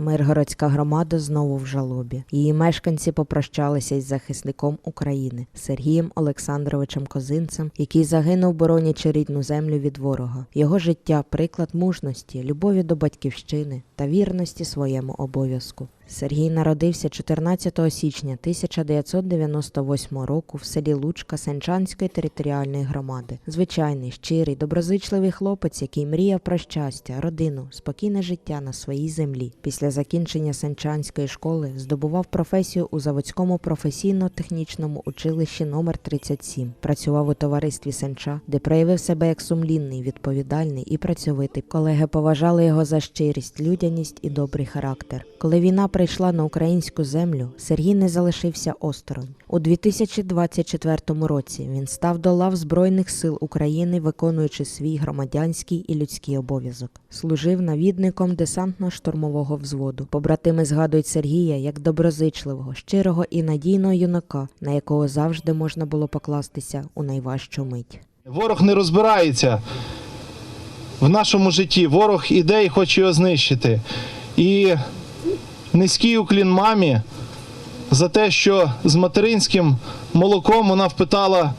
Миргородська громада знову в жалобі. Її мешканці попрощалися із захисником України Сергієм Олександровичем Козинцем, який загинув, боронячи рідну землю від ворога. Його життя приклад мужності, любові до батьківщини та вірності своєму обов'язку. Сергій народився 14 січня 1998 року в селі Лучка Сенчанської територіальної громади. Звичайний, щирий, доброзичливий хлопець, який мріяв про щастя, родину, спокійне життя на своїй землі. Після закінчення Сенчанської школи здобував професію у заводському професійно-технічному училищі номер 37 Працював у товаристві Сенча, де проявив себе як сумлінний, відповідальний і працьовитий. Колеги поважали його за щирість, людяність і добрий характер. Коли війна прийшла на українську землю, Сергій не залишився осторонь. У 2024 році він став до лав Збройних сил України, виконуючи свій громадянський і людський обов'язок. Служив навідником десантно-штурмового взводу. Побратими згадують Сергія як доброзичливого, щирого і надійного юнака, на якого завжди можна було покластися у найважчу мить. Ворог не розбирається в нашому житті. Ворог іде і хоче його знищити. І низький уклін мамі за те, що з материнським молоком вона впитала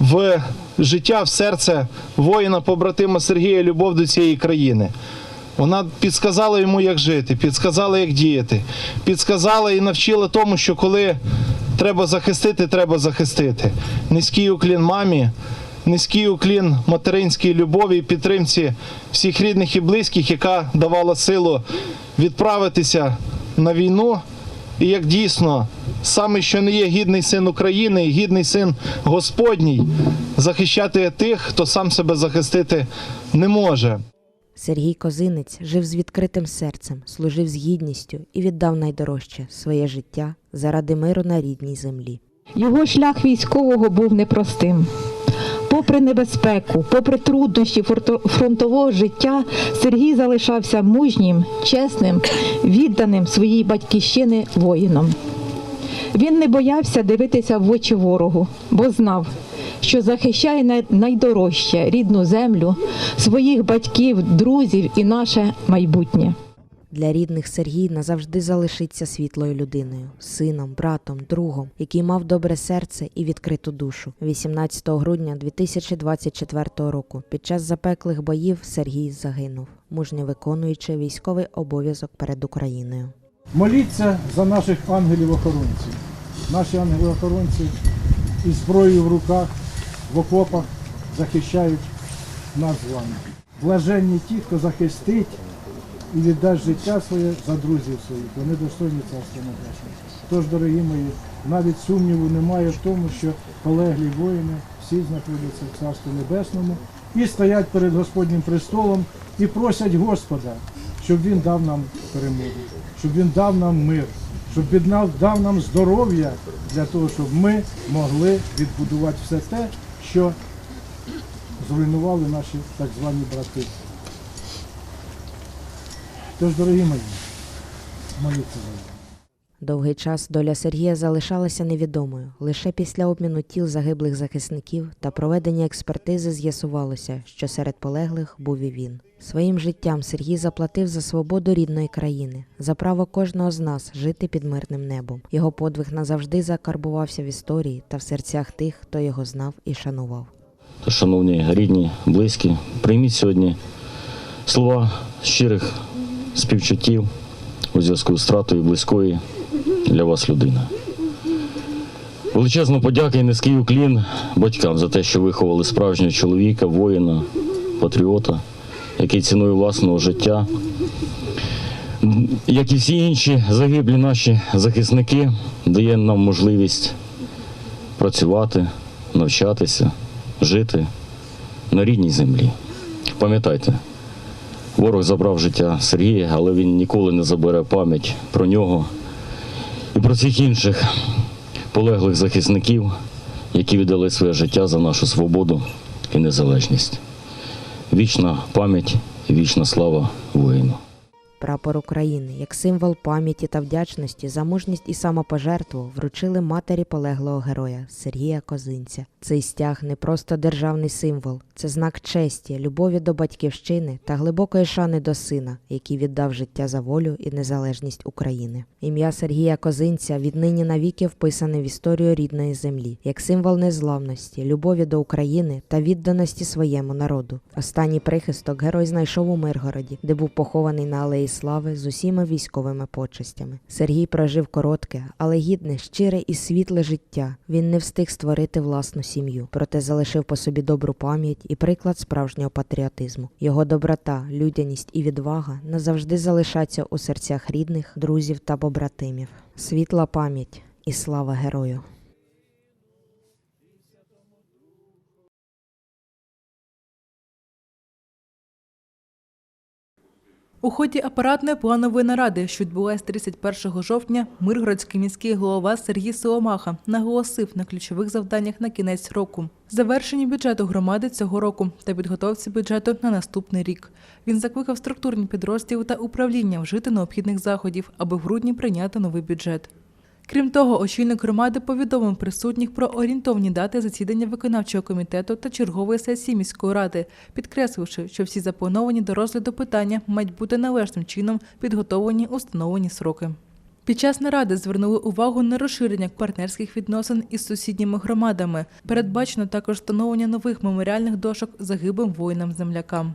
в життя, в серце воїна побратима Сергія любов до цієї країни. Вона підсказала йому, як жити, підсказала, як діяти, підсказала і навчила тому, що коли треба захистити, треба захистити. Низький уклін мамі, низький уклін материнській любові і підтримці всіх рідних і близьких, яка давала силу відправитися на війну. І як дійсно, саме що не є гідний син України і гідний син Господній, захищати тих, хто сам себе захистити не може. Сергій Козинець жив з відкритим серцем, служив з гідністю і віддав найдорожче своє життя заради миру на рідній землі. Його шлях військового був непростим. Попри небезпеку, попри труднощі фронтового життя, Сергій залишався мужнім, чесним, відданим своїй батьківщини воїном. Він не боявся дивитися в очі ворогу, бо знав, що захищає най- найдорожче рідну землю, своїх батьків, друзів і наше майбутнє. Для рідних Сергій назавжди залишиться світлою людиною, сином, братом, другом, який мав добре серце і відкриту душу. 18 грудня 2024 року під час запеклих боїв Сергій загинув, мужньо виконуючи військовий обов'язок перед Україною. Моліться за наших ангелів-охоронців. Наші ангели-охоронці із зброєю в руках, в окопах захищають нас з вами. Блаженні ті, хто захистить і віддасть життя своє за друзів своїх. Вони достойні царства небесного. Тож, дорогі мої, навіть сумніву немає в тому, що полеглі воїни всі знаходяться в Царстві Небесному і стоять перед Господнім престолом і просять Господа, щоб Він дав нам перемогу, щоб Він дав нам мир, щоб Він дав- нам здоров'я для того, щоб ми могли відбудувати все те, що зруйнували наші так звані брати. Тож, дорогі мої, моліться за мене. Довгий час доля Сергія залишалася невідомою. Лише після обміну тіл загиблих захисників та проведення експертизи з'ясувалося, що серед полеглих був і він. Своїм життям Сергій заплатив за свободу рідної країни, за право кожного з нас жити під мирним небом. Його подвиг назавжди закарбувався в історії та в серцях тих, хто його знав і шанував. Шановні рідні, близькі, прийміть сьогодні слова щирих співчуттів у зв'язку з втратою близької для вас людини. Величезна подяка і низький уклін батькам за те, що виховали справжнього чоловіка, воїна, патріота, який ціною власного життя, як і всі інші загиблі наші захисники, дає нам можливість працювати, навчатися, жити на рідній землі. Пам'ятайте, ворог забрав життя Сергія, але він ніколи не забере пам'ять про нього і про всіх інших полеглих захисників, які віддали своє життя за нашу свободу і незалежність. Вічна пам'ять і вічна слава воїну. Прапор України як символ пам'яті та вдячності за мужність і самопожертву вручили матері полеглого героя Сергія Козинця. Цей стяг не просто державний символ, це знак честі, любові до батьківщини та глибокої шани до сина, який віддав життя за волю і незалежність України. Ім'я Сергія Козинця віднині навіки вписане в історію рідної землі, як символ незламності, любові до України та відданості своєму народу. Останній прихисток герой знайшов у Миргороді, де був похований на алеї слави з усіма військовими почестями. Сергій прожив коротке, але гідне, щире і світле життя. Він не встиг створити власну сім'ю, проте залишив по собі добру пам'ять і приклад справжнього патріотизму. Його доброта, людяність і відвага назавжди залишаться у серцях рідних, друзів та побратимів. Світла пам'ять і слава герою. У ході апаратної планової наради, що відбулася 31 жовтня, Миргородський міський голова Сергій Соломаха наголосив на ключових завданнях на кінець року. Завершенні бюджету громади цього року та підготовці бюджету на наступний рік. Він закликав структурні підрозділи та управління вжити необхідних заходів, аби в грудні прийняти новий бюджет. Крім того, очільник громади повідомив присутніх про орієнтовні дати засідання виконавчого комітету та чергової сесії міської ради, підкресливши, що всі заплановані до розгляду питання мають бути належним чином підготовлені у встановлені сроки. Під час наради звернули увагу на розширення партнерських відносин із сусідніми громадами. Передбачено також встановлення нових меморіальних дошок загиблим воїнам-землякам.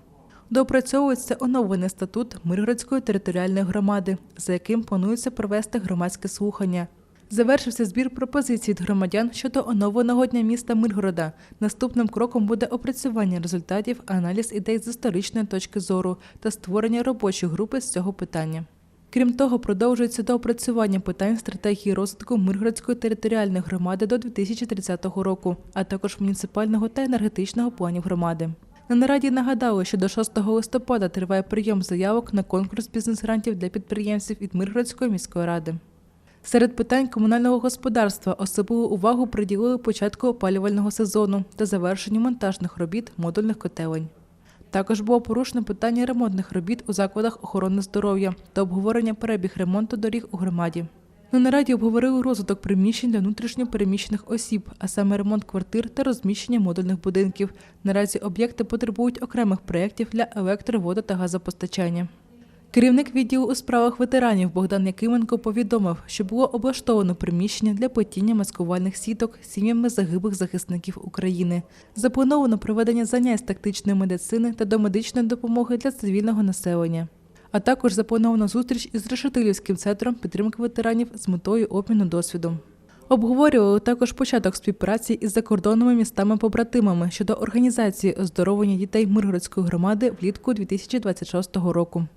Доопрацьовується оновлений статут Миргородської територіальної громади, за яким планується провести громадське слухання. Завершився збір пропозицій від громадян щодо оновленого дня міста Миргорода. Наступним кроком буде опрацювання результатів, аналіз ідей з історичної точки зору та створення робочої групи з цього питання. Крім того, продовжується доопрацювання питань стратегії розвитку Миргородської територіальної громади до 2030 року, а також муніципального та енергетичного планів громади. На нараді нагадали, що до 6 листопада триває прийом заявок на конкурс бізнес-грантів для підприємців від Миргородської міської ради. Серед питань комунального господарства особливу увагу приділили початку опалювального сезону та завершенню монтажних робіт модульних котелень. Також було порушено питання ремонтних робіт у закладах охорони здоров'я та обговорення перебіг ремонту доріг у громаді. На нараді обговорили розвиток приміщень для внутрішньо переміщених осіб, а саме ремонт квартир та розміщення модульних будинків. Наразі об'єкти потребують окремих проєктів для електро-, водо- та газопостачання. Керівник відділу у справах ветеранів Богдан Якименко повідомив, що було облаштовано приміщення для плетіння маскувальних сіток сім'ями загиблих захисників України. Заплановано проведення занять з тактичної медицини та домедичної допомоги для цивільного населення. А також заплановано зустріч із Решетилівським центром підтримки ветеранів з метою обміну досвідом. Обговорювали також початок співпраці із закордонними містами-побратимами щодо організації оздоровлення дітей Миргородської громади влітку 2026 року.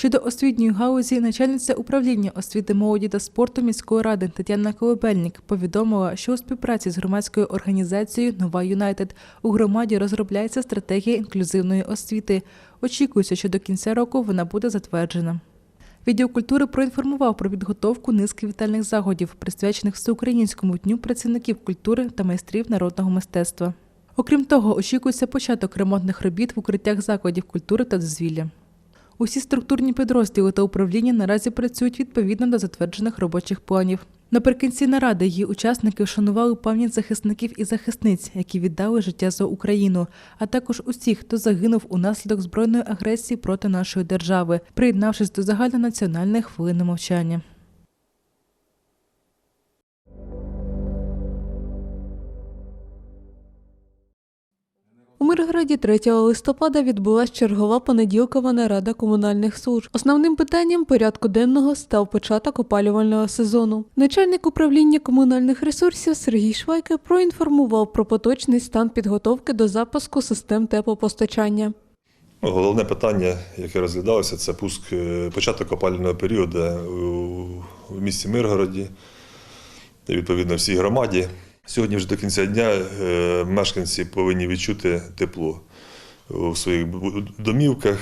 Щодо освітньої галузі, начальниця управління освіти молоді та спорту міської ради Тетяна Колебельник повідомила, що у співпраці з громадською організацією Нова Юнайтед у громаді розробляється стратегія інклюзивної освіти. Очікується, що до кінця року вона буде затверджена. Відділ культури проінформував про підготовку низки вітальних заходів, присвячених всеукраїнському дню працівників культури та майстрів народного мистецтва. Окрім того, очікується початок ремонтних робіт в укриттях закладів культури та дозвілля. Усі структурні підрозділи та управління наразі працюють відповідно до затверджених робочих планів. Наприкінці наради її учасники вшанували пам'ять захисників і захисниць, які віддали життя за Україну, а також усіх, хто загинув унаслідок збройної агресії проти нашої держави, приєднавшись до загальнонаціональної хвилини мовчання. Миргороді 3 листопада відбулася чергова понеділкова нарада комунальних служб. Основним питанням порядку денного став початок опалювального сезону. Начальник управління комунальних ресурсів Сергій Швайка проінформував про поточний стан підготовки до запуску систем теплопостачання. Головне питання, яке розглядалося, це пуск е, початок опалювального періоду в місті Миргороді, відповідно всій громаді. Сьогодні вже до кінця дня е, мешканці повинні відчути тепло у своїх домівках,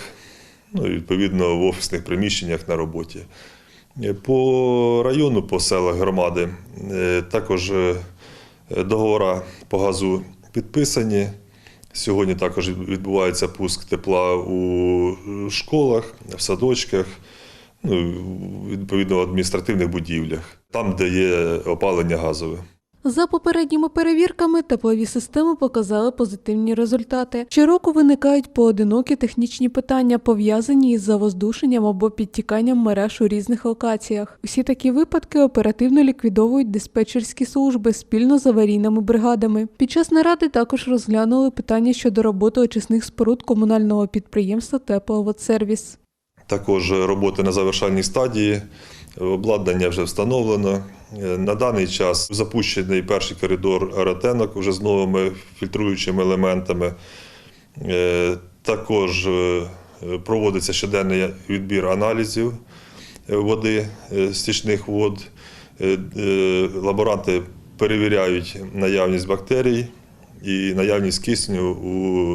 ну відповідно в офісних приміщеннях на роботі. Е, По району, по селах громади е, також договори по газу підписані. Сьогодні також відбувається пуск тепла у школах, в садочках, ну, відповідно в адміністративних будівлях, там, де є опалення газове. За попередніми перевірками теплові системи показали позитивні результати. Щороку виникають поодинокі технічні питання, пов'язані із завоздушенням або підтіканням мереж у різних локаціях. Усі такі випадки оперативно ліквідовують диспетчерські служби спільно з аварійними бригадами. Під час наради також розглянули питання щодо роботи очисних споруд комунального підприємства Тепловодсервіс. Також роботи на завершальній стадії, обладнання вже встановлено. Е, На даний час запущений перший коридор аеротенок вже з новими фільтруючими елементами. Е, Також е, проводиться щоденний відбір аналізів води, стічних вод. Лаборанти перевіряють наявність бактерій і наявність кисню у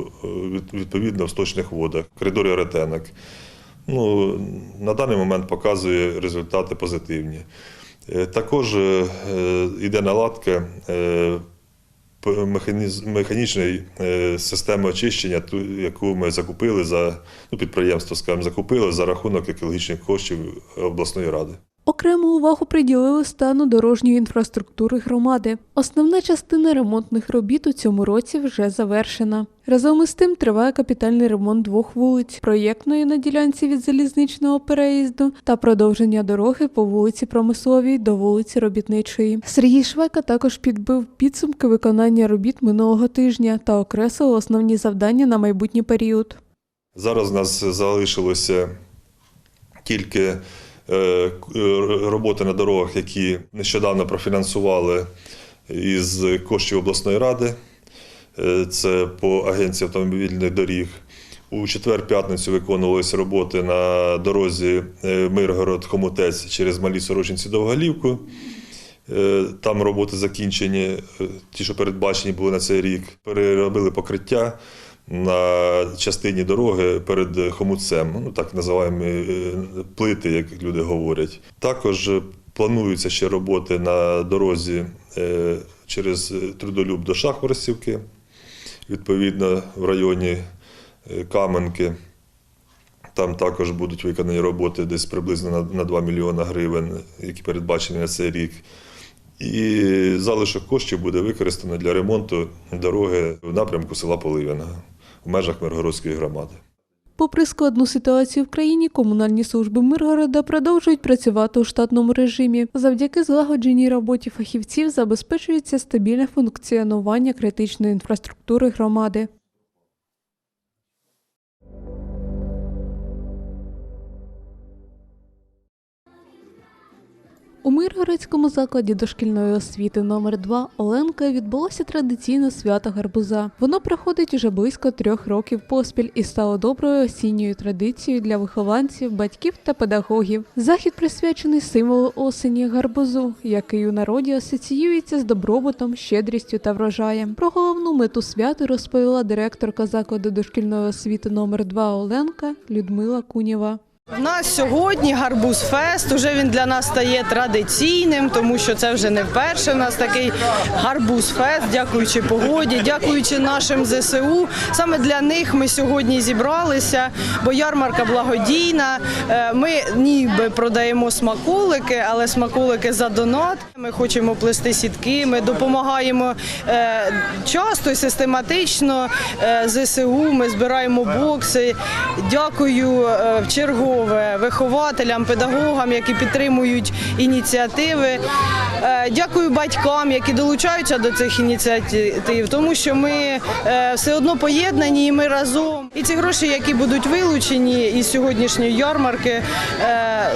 відповідно в сточних водах, коридорі аеротенок. Ну, на даний момент показує результати позитивні. Е, Також е, йде наладка е, п- механічної е, системи очищення, ту, яку ми закупили за ну, підприємство, скажімо, закупили за рахунок екологічних коштів обласної ради. Окрему увагу приділили стану дорожньої інфраструктури громади. Основна частина ремонтних робіт у цьому році вже завершена. Разом із тим триває капітальний ремонт двох вулиць: проєктної на ділянці від залізничного переїзду та продовження дороги по вулиці Промисловій до вулиці Робітничої. Сергій Швека також підбив підсумки виконання робіт минулого тижня та окреслив основні завдання на майбутній період. Зараз у нас залишилося тільки роботи на дорогах, які нещодавно профінансували із коштів обласної ради. Е, Це по агенції автомобільних доріг. У четвер-п'ятницю виконувалися роботи на дорозі е, Миргород-Хомутець через Малі Сорочинці Довголівку. Е, Там роботи закінчені, е, ті, що передбачені були на цей рік. Переробили покриття на частині дороги перед хомутцем, ну так називаємо е, плити, як люди говорять. Також плануються ще роботи на дорозі е, через Трудолюб до Шахворостівки, відповідно в районі е, Каменки. Там також будуть виконані роботи десь приблизно на, на 2 мільйони гривень, які передбачені на цей рік. І залишок коштів буде використано для ремонту дороги в напрямку села Полив'яна в межах Миргородської громади. Попри складну ситуацію в країні, комунальні служби Миргорода продовжують працювати у штатному режимі. Завдяки злагодженій роботі фахівців забезпечується стабільне функціонування критичної інфраструктури громади. У Миргородському закладі дошкільної освіти номер 2 Оленка відбулося традиційне свято гарбуза. Воно проходить уже близько трьох років поспіль і стало доброю осінньою традицією для вихованців, батьків та педагогів. Захід присвячений символу осені гарбузу, який у народі асоціюється з добробутом, щедрістю та врожаєм. Про головну мету святу розповіла директорка закладу дошкільної освіти номер 2 Оленка Людмила Кунєва. У нас сьогодні гарбуз фест. Уже він для нас стає традиційним, тому що це вже не вперше. У нас такий гарбуз фест, дякуючи погоді, дякуючи нашим ЗСУ. Саме для них ми сьогодні зібралися, бо ярмарка благодійна. Е, Ми ніби продаємо смаколики, але смаколики за донат. Ми хочемо плести сітки. Ми допомагаємо е, часто і систематично е, ЗСУ. Ми збираємо бокси. Дякую в чергове вихователям, педагогам, які підтримують ініціативи. Е, Дякую батькам, які долучаються до цих ініціатив, тому що ми е, все одно поєднані і ми разом. І ці гроші, які будуть вилучені із сьогоднішньої ярмарки, е,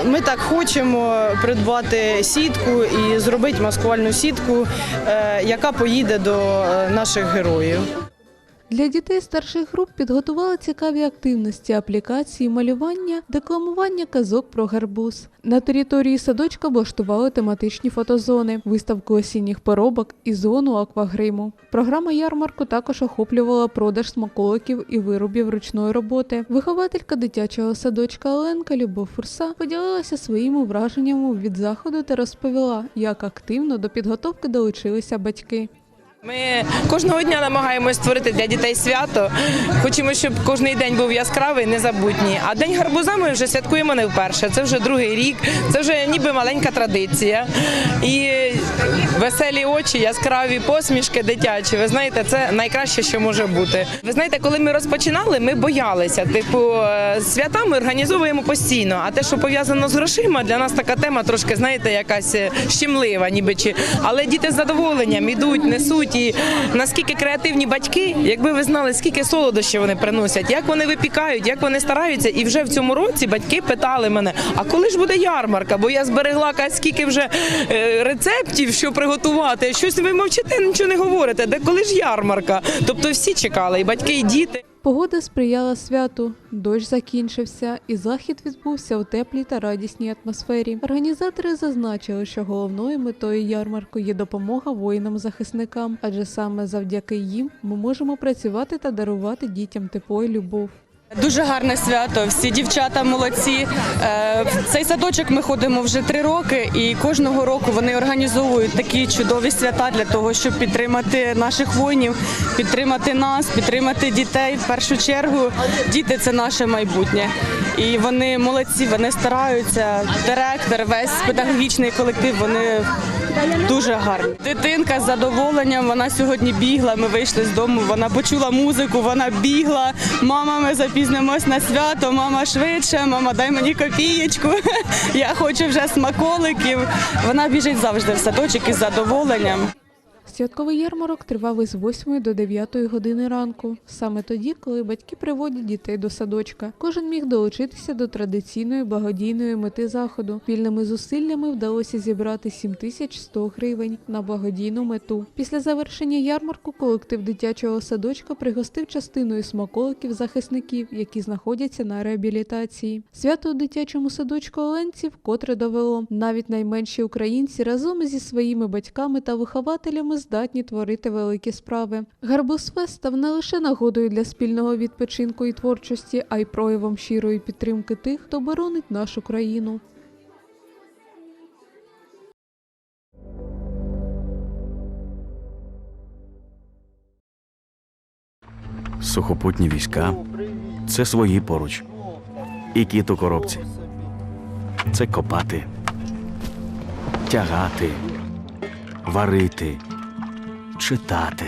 ми так хочемо придбати сітку і зробити маскувальну сітку, яка поїде до наших героїв. Для дітей старших груп підготували цікаві активності, аплікації, малювання, декламування казок про гарбуз. На території садочка облаштували тематичні фотозони, виставку осінніх поробок і зону аквагриму. Програма ярмарку також охоплювала продаж смаколиків і виробів ручної роботи. Вихователька дитячого садочка Оленка Любов Фурса поділилася своїми враженнями від заходу та розповіла, як активно до підготовки долучилися батьки. Ми кожного дня намагаємось створити для дітей свято. Хочемо, щоб кожен день був яскравий, незабутній. А день гарбуза ми вже святкуємо не вперше. Це вже другий рік, це вже ніби маленька традиція. І веселі очі, яскраві посмішки дитячі. Ви знаєте, це найкраще, що може бути. Ви знаєте, коли ми розпочинали, ми боялися. Типу, е, свята ми організовуємо постійно. А те, що пов'язано з грошима, для нас така тема трошки, знаєте, якась е, щемлива, ніби чи. Але діти з задоволенням ідуть, несуть. І наскільки креативні батьки, якби ви знали, скільки солодощів вони приносять, як вони випікають, як вони стараються. І вже в цьому році батьки питали мене: а коли ж буде ярмарка? Бо я зберегла скільки вже е, рецептів, що приготувати. Щось ви мовчите, нічого не говорите. Де коли ж ярмарка? Тобто всі чекали, і батьки, і діти. Погода сприяла святу, дощ закінчився, і захід відбувся у теплій та радісній атмосфері. Організатори зазначили, що головною метою ярмарку є допомога воїнам-захисникам, адже саме завдяки їм ми можемо працювати та дарувати дітям тепло і любов. Дуже гарне свято. Всі дівчата молодці. Е, В цей садочок ми ходимо вже три роки, і кожного року вони організовують такі чудові свята для того, щоб підтримати наших воїнів, підтримати нас, підтримати дітей. В першу чергу діти це наше майбутнє. І вони молодці, вони стараються. Директор, весь педагогічний колектив. Вони дуже гарно. Дитинка з задоволенням. Вона сьогодні бігла. Ми вийшли з дому. Вона почула музику, вона бігла. Мама, ми запізнимось на свято. Мама швидше, мама, дай мені копієчку. Я хочу вже смаколиків. Вона біжить завжди в садочок із задоволенням. Святковий ярмарок тривав із 8 до 9 години ранку, саме тоді, коли батьки приводять дітей до садочка. Кожен міг долучитися до традиційної благодійної мети заходу. Спільними зусиллями вдалося зібрати 7100 гривень на благодійну мету. Після завершення ярмарку колектив дитячого садочка пригостив частиною смаколиків захисників, які знаходяться на реабілітації. Свято у дитячому садочку Оленців вкотре довело. Навіть найменші українці разом зі своїми батьками та вихователями здатні творити великі справи. Гарбузфест став не лише нагодою для спільного відпочинку і творчості, а й проявом щирої підтримки тих, хто боронить нашу країну. Сухопутні війська це свої поруч. І кіт у коробці. Це копати, тягати, варити, читати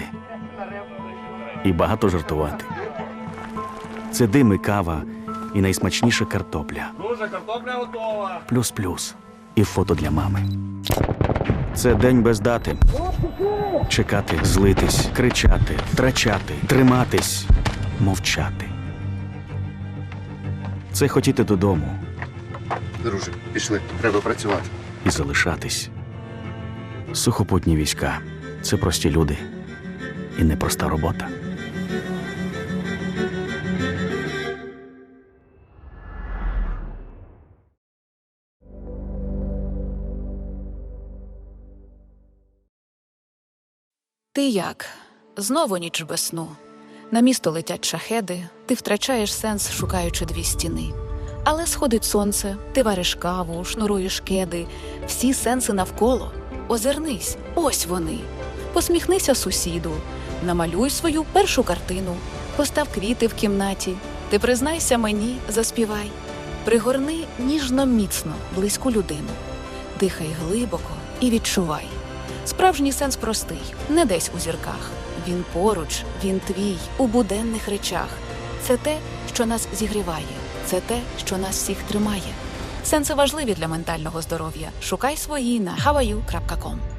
і багато жартувати. Це дим і кава, і найсмачніша картопля. Друже, картопля готова. Плюс-плюс. І фото для мами. Це день без дати. Чекати, злитись, кричати, втрачати, триматись, мовчати. Це хотіти додому Друже, пішли, треба працювати. і залишатись. Сухопутні війська це прості люди і непроста робота. Ти як? Знову ніч без сну. На місто летять шахеди, ти втрачаєш сенс, шукаючи дві стіни. Але сходить сонце, ти вариш каву, шнуруєш кеди, всі сенси навколо. Озирнись, ось вони. Посміхнися сусіду, намалюй свою першу картину, постав квіти в кімнаті. Ти признайся мені, заспівай. Пригорни ніжно міцно, близьку людину. Дихай глибоко і відчувай. Справжній сенс простий, не десь у зірках. Він поруч, він твій у буденних речах. Це те, що нас зігріває, це те, що нас всіх тримає. Сенси важливі для ментального здоров'я. Шукай свої на havayu.com.